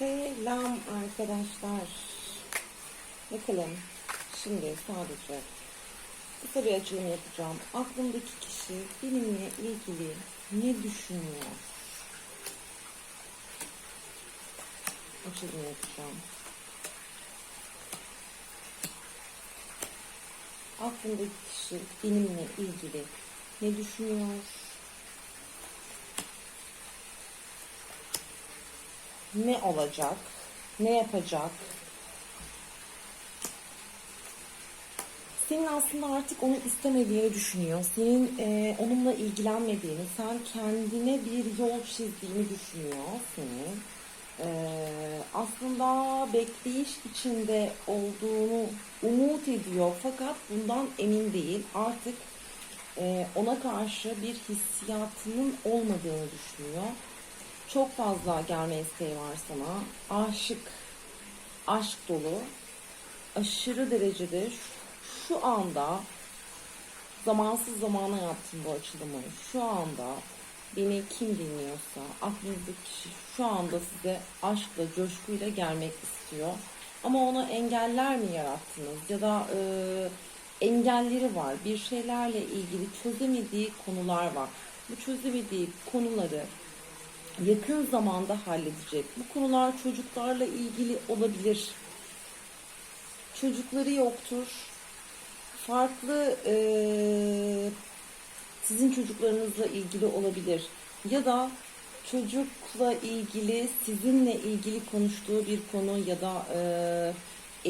Selam arkadaşlar. Bakalım şimdi sadece kısa bir açılım yapacağım. Aklımdaki kişi benimle ilgili ne düşünüyor? Açılım yapacağım. Aklımdaki kişi benimle ilgili ne düşünüyor? Ne olacak, ne yapacak. Senin aslında artık onu istemediğini düşünüyor. Senin e, onunla ilgilenmediğini, sen kendine bir yol çizdiğini düşünüyor senin. E, aslında bekleyiş içinde olduğunu umut ediyor fakat bundan emin değil. Artık e, ona karşı bir hissiyatının olmadığını düşünüyor. Çok fazla gelme isteği var sana. Aşık, aşk dolu, aşırı derecede şu, anda zamansız zamana yaptım bu açılımı. Şu anda beni kim dinliyorsa, aklınızdaki kişi şu anda size aşkla, coşkuyla gelmek istiyor. Ama ona engeller mi yarattınız ya da e, engelleri var. Bir şeylerle ilgili çözemediği konular var. Bu çözemediği konuları yakın zamanda halledecek. Bu konular çocuklarla ilgili olabilir. Çocukları yoktur. Farklı eee, sizin çocuklarınızla ilgili olabilir. Ya da çocukla ilgili sizinle ilgili konuştuğu bir konu ya da eee,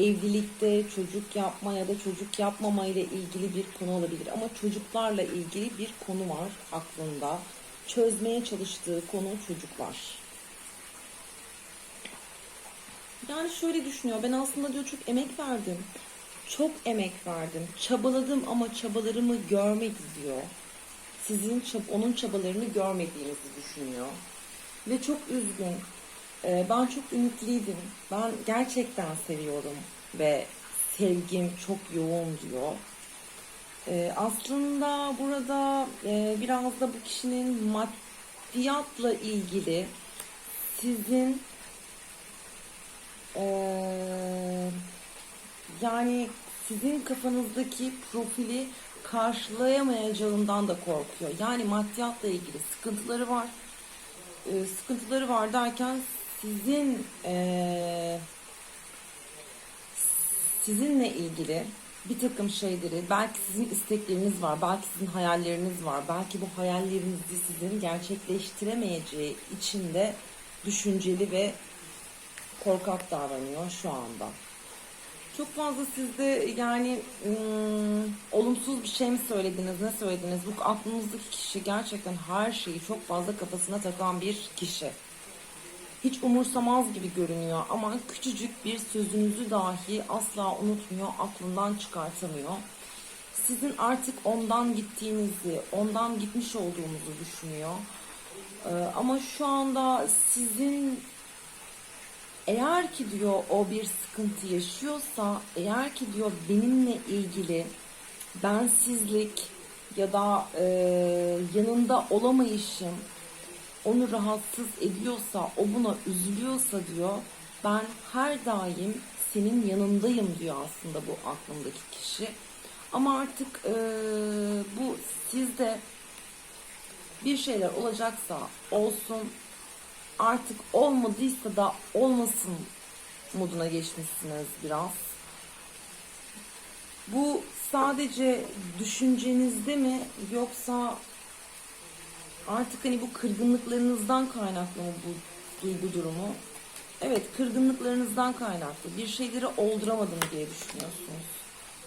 evlilikte çocuk yapma ya da çocuk yapmama ile ilgili bir konu olabilir. Ama çocuklarla ilgili bir konu var aklında çözmeye çalıştığı konu çocuklar. Yani şöyle düşünüyor. Ben aslında diyor çok emek verdim. Çok emek verdim. Çabaladım ama çabalarımı görmedi diyor. Sizin çab- onun çabalarını görmediğinizi düşünüyor. Ve çok üzgün. Ee, ben çok ümitliydim. Ben gerçekten seviyorum ve sevgim çok yoğun diyor. Ee, aslında burada e, biraz da bu kişinin maddiyatla ilgili sizin e, yani sizin kafanızdaki profili karşılayamayacağından da korkuyor. Yani maddiyatla ilgili sıkıntıları var. E, sıkıntıları var derken sizin e, sizinle ilgili bir takım şeyleri, belki sizin istekleriniz var, belki sizin hayalleriniz var, belki bu hayallerinizi sizin gerçekleştiremeyeceği için de düşünceli ve korkak davranıyor şu anda. Çok fazla sizde yani ım, olumsuz bir şey mi söylediniz, ne söylediniz? Bu aklınızdaki kişi gerçekten her şeyi çok fazla kafasına takan bir kişi hiç umursamaz gibi görünüyor ama küçücük bir sözünüzü dahi asla unutmuyor, aklından çıkartamıyor. Sizin artık ondan gittiğinizi, ondan gitmiş olduğunuzu düşünüyor. Ee, ama şu anda sizin eğer ki diyor o bir sıkıntı yaşıyorsa, eğer ki diyor benimle ilgili bensizlik ya da e, yanında olamayışım, onu rahatsız ediyorsa, o buna üzülüyorsa diyor, ben her daim senin yanındayım diyor aslında bu aklımdaki kişi. Ama artık e, bu sizde bir şeyler olacaksa olsun, artık olmadıysa da olmasın moduna geçmişsiniz biraz. Bu sadece düşüncenizde mi yoksa artık hani bu kırgınlıklarınızdan kaynaklı mı bu duygu durumu? Evet, kırgınlıklarınızdan kaynaklı. Bir şeyleri olduramadım diye düşünüyorsunuz.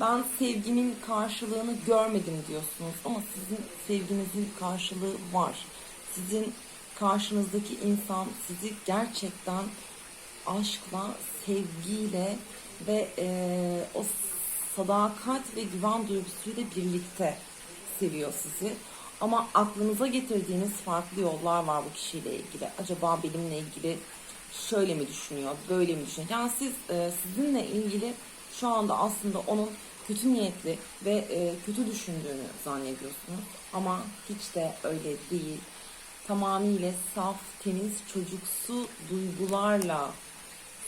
Ben sevgimin karşılığını görmedim diyorsunuz ama sizin sevginizin karşılığı var. Sizin karşınızdaki insan sizi gerçekten aşkla, sevgiyle ve e, o sadakat ve güven duygusuyla birlikte seviyor sizi. Ama aklınıza getirdiğiniz farklı yollar var bu kişiyle ilgili. Acaba benimle ilgili şöyle mi düşünüyor, böyle mi düşünüyor? Yani siz e, sizinle ilgili şu anda aslında onun kötü niyetli ve e, kötü düşündüğünü zannediyorsunuz. Ama hiç de öyle değil. Tamamıyla saf, temiz, çocuksu duygularla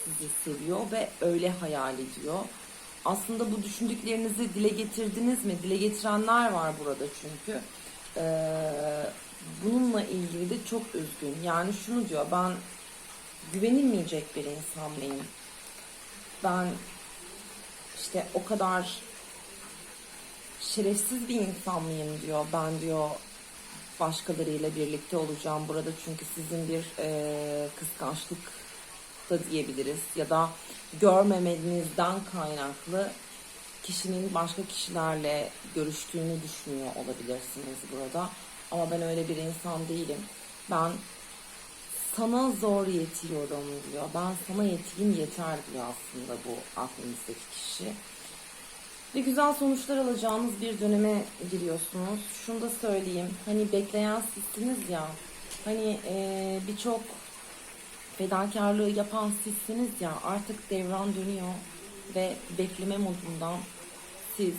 sizi seviyor ve öyle hayal ediyor. Aslında bu düşündüklerinizi dile getirdiniz mi? Dile getirenler var burada çünkü. Ee, bununla ilgili de çok üzgün. Yani şunu diyor ben güvenilmeyecek bir insan mıyım? Ben işte o kadar şerefsiz bir insan mıyım diyor. Ben diyor başkalarıyla birlikte olacağım burada çünkü sizin bir e, kıskançlık da diyebiliriz ya da görmemenizden kaynaklı kişinin başka kişilerle görüştüğünü düşünüyor olabilirsiniz burada. Ama ben öyle bir insan değilim. Ben sana zor yetiyorum diyor. Ben sana yeteyim yeter diyor aslında bu aklınızdaki kişi. Ve güzel sonuçlar alacağınız bir döneme giriyorsunuz. Şunu da söyleyeyim. Hani bekleyen sizsiniz ya. Hani eee, birçok fedakarlığı yapan sizsiniz ya. Artık devran dönüyor. Ve bekleme modundan siz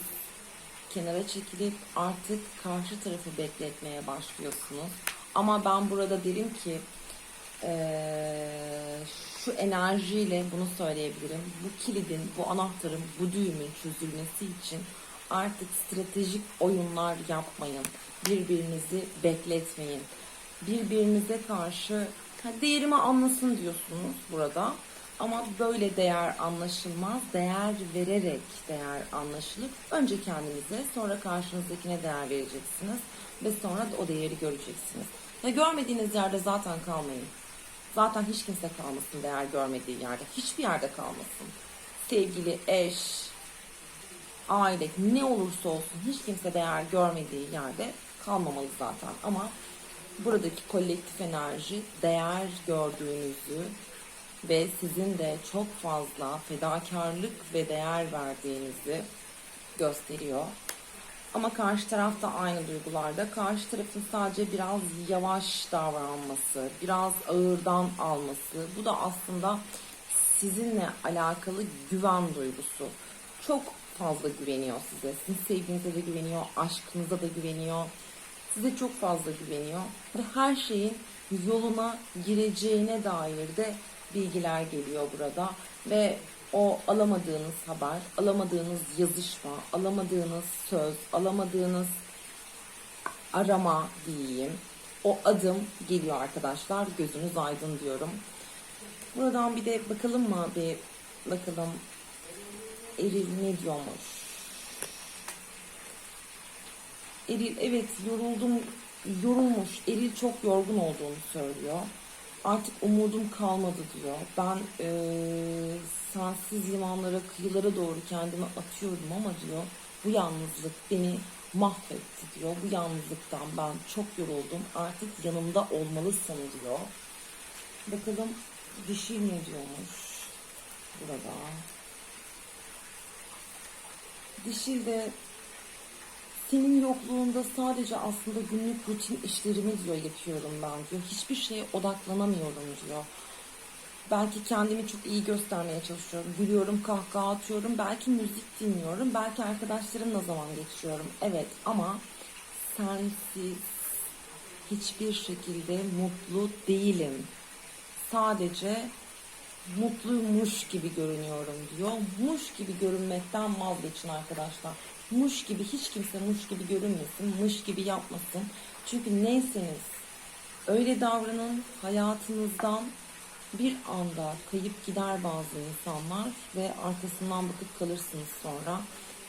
kenara çekilip artık karşı tarafı bekletmeye başlıyorsunuz. Ama ben burada derim ki eee, şu enerjiyle bunu söyleyebilirim. Bu kilidin, bu anahtarın, bu düğümün çözülmesi için artık stratejik oyunlar yapmayın. Birbirinizi bekletmeyin. Birbirinize karşı değerimi anlasın diyorsunuz burada. Ama böyle değer anlaşılmaz. Değer vererek değer anlaşılır. Önce kendinize, sonra karşınızdakine değer vereceksiniz. Ve sonra o değeri göreceksiniz. Ve görmediğiniz yerde zaten kalmayın. Zaten hiç kimse kalmasın değer görmediği yerde. Hiçbir yerde kalmasın. Sevgili, eş, aile ne olursa olsun hiç kimse değer görmediği yerde kalmamalı zaten. Ama buradaki kolektif enerji değer gördüğünüzü ve sizin de çok fazla fedakarlık ve değer verdiğinizi gösteriyor. Ama karşı taraf da aynı duygularda. Karşı tarafın sadece biraz yavaş davranması, biraz ağırdan alması. Bu da aslında sizinle alakalı güven duygusu. Çok fazla güveniyor size. Sizin sevginize de güveniyor, aşkınıza da güveniyor. Size çok fazla güveniyor. Ve her şeyin yoluna gireceğine dair de bilgiler geliyor burada. Ve o alamadığınız haber, alamadığınız yazışma, alamadığınız söz, alamadığınız arama diyeyim. O adım geliyor arkadaşlar. Gözünüz aydın diyorum. Buradan bir de bakalım mı? Bir bakalım. Eril ne diyormuş? Eril evet yoruldum, yorulmuş. Eril çok yorgun olduğunu söylüyor. Artık umudum kalmadı diyor. Ben eee sensiz limanlara, kıyılara doğru kendimi atıyorum ama diyor bu yalnızlık beni mahvetti diyor. Bu yalnızlıktan ben çok yoruldum. Artık yanımda olmalısın diyor. Bakalım dişi ne diyormuş burada. Dişil de senin yokluğunda sadece aslında günlük rutin işlerimi diyor yapıyorum ben diyor. Hiçbir şeye odaklanamıyorum diyor. Belki kendimi çok iyi göstermeye çalışıyorum. Gülüyorum, kahkaha atıyorum. Belki müzik dinliyorum. Belki arkadaşlarımla zaman geçiriyorum. Evet ama sensiz hiçbir şekilde mutlu değilim. Sadece mutluymuş gibi görünüyorum diyor. Muş gibi görünmekten vazgeçin arkadaşlar. Muş gibi hiç kimse muş gibi görünmesin, muş gibi yapmasın. Çünkü neyseniz öyle davranın hayatınızdan bir anda kayıp gider bazı insanlar ve arkasından bakıp kalırsınız sonra.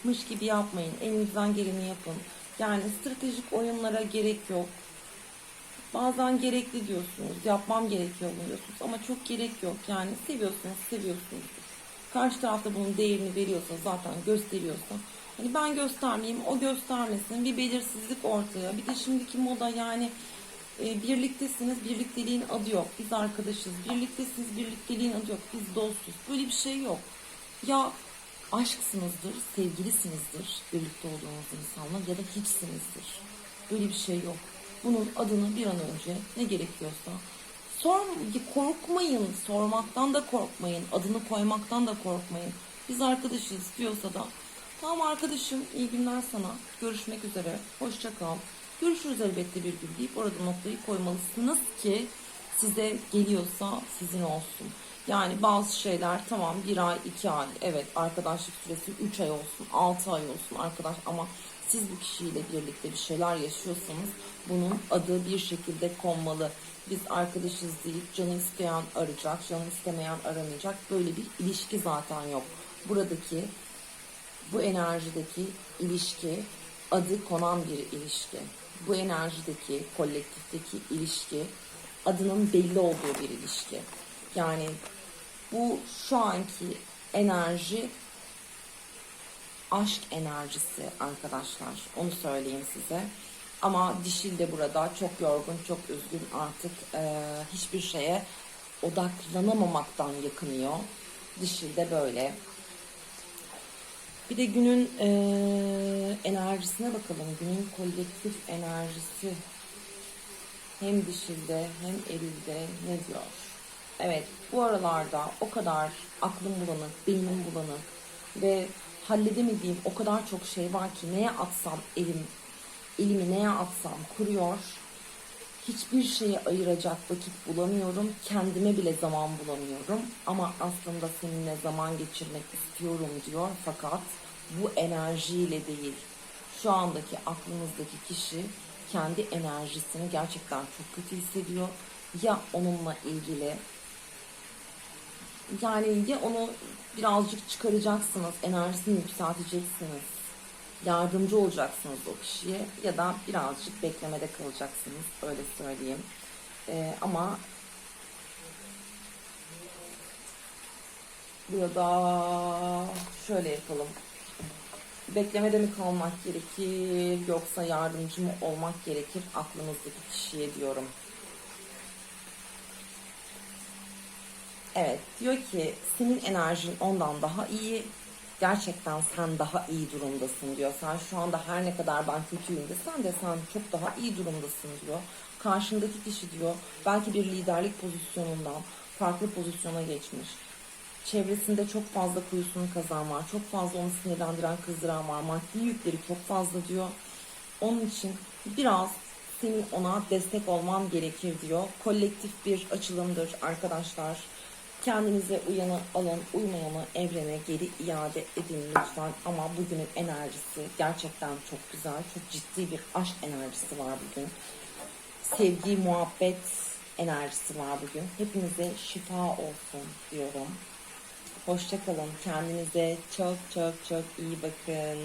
Mış gibi yapmayın. Elinizden geleni yapın. Yani stratejik oyunlara gerek yok. Bazen gerekli diyorsunuz. Yapmam gerekiyor diyorsunuz. Ama çok gerek yok. Yani seviyorsunuz, seviyorsunuzdur. Karşı tarafta bunun değerini veriyorsa zaten gösteriyorsa. Hani ben göstermeyeyim, o göstermesin. Bir belirsizlik ortaya. Bir de şimdiki moda yani e, birliktesiniz, birlikteliğin adı yok. Biz arkadaşız. Birliktesiniz, birlikteliğin adı yok. Biz dostuz. Böyle bir şey yok. Ya aşksınızdır, sevgilisinizdir birlikte olduğunuz insanla ya da hiçsinizdir. Böyle bir şey yok. Bunun adını bir an önce ne gerekiyorsa sor, korkmayın, sormaktan da korkmayın, adını koymaktan da korkmayın. Biz arkadaşız diyorsa da tamam arkadaşım iyi günler sana, görüşmek üzere, hoşça kal. Görüşürüz elbette bir gün deyip orada noktayı koymalısınız ki size geliyorsa sizin olsun. Yani bazı şeyler tamam bir ay, iki ay, evet arkadaşlık süresi üç ay olsun, altı ay olsun arkadaş ama siz bu kişiyle birlikte bir şeyler yaşıyorsanız bunun adı bir şekilde konmalı. Biz arkadaşız deyip canı isteyen arayacak, canı istemeyen aramayacak. Böyle bir ilişki zaten yok. Buradaki bu enerjideki ilişki adı konan bir ilişki. Bu enerjideki, kolektifteki ilişki adının belli olduğu bir ilişki. Yani bu şu anki enerji aşk enerjisi arkadaşlar. Onu söyleyeyim size. Ama dişil de burada çok yorgun, çok üzgün artık eee, hiçbir şeye odaklanamamaktan yakınıyor. Dişil de böyle. Bir de günün eee, enerjisine bakalım. Günün kolektif enerjisi hem dişilde hem erilde ne diyor? Evet bu aralarda o kadar aklım bulanık, beynim bulanık ve halledemediğim o kadar çok şey var ki neye atsam elim, elimi neye atsam kuruyor. Hiçbir şeye ayıracak vakit bulamıyorum. Kendime bile zaman bulamıyorum. Ama aslında seninle zaman geçirmek istiyorum diyor. Fakat bu enerjiyle değil. Şu andaki aklınızdaki kişi kendi enerjisini gerçekten çok kötü hissediyor. Ya onunla ilgili yani ya onu birazcık çıkaracaksınız, enerjisini yükselteceksiniz, yardımcı olacaksınız o kişiye ya da birazcık beklemede kalacaksınız, öyle söyleyeyim. Ee, ama burada şöyle yapalım. Beklemede mi kalmak gerekir yoksa yardımcı mı olmak gerekir aklınızdaki kişiye diyorum. Evet diyor ki senin enerjin ondan daha iyi. Gerçekten sen daha iyi durumdasın diyor. Sen şu anda her ne kadar ben kötüyüm desen de sen çok daha iyi durumdasın diyor. Karşındaki kişi diyor belki bir liderlik pozisyonundan farklı pozisyona geçmiş. Çevresinde çok fazla kuyusunu kazan var. Çok fazla onu sinirlendiren, kızdıran var. Maddi yükleri çok fazla diyor. Onun için biraz senin ona destek olman gerekir diyor. Kolektif bir açılımdır arkadaşlar. Kendinize uyanı alın, uymayanı evrene geri iade edin lütfen. Ama bugünün enerjisi gerçekten çok güzel, çok ciddi bir aşk enerjisi var bugün. Sevgi, muhabbet enerjisi var bugün. Hepinize şifa olsun diyorum. Hoşçakalın. Kendinize çok çok çok iyi bakın.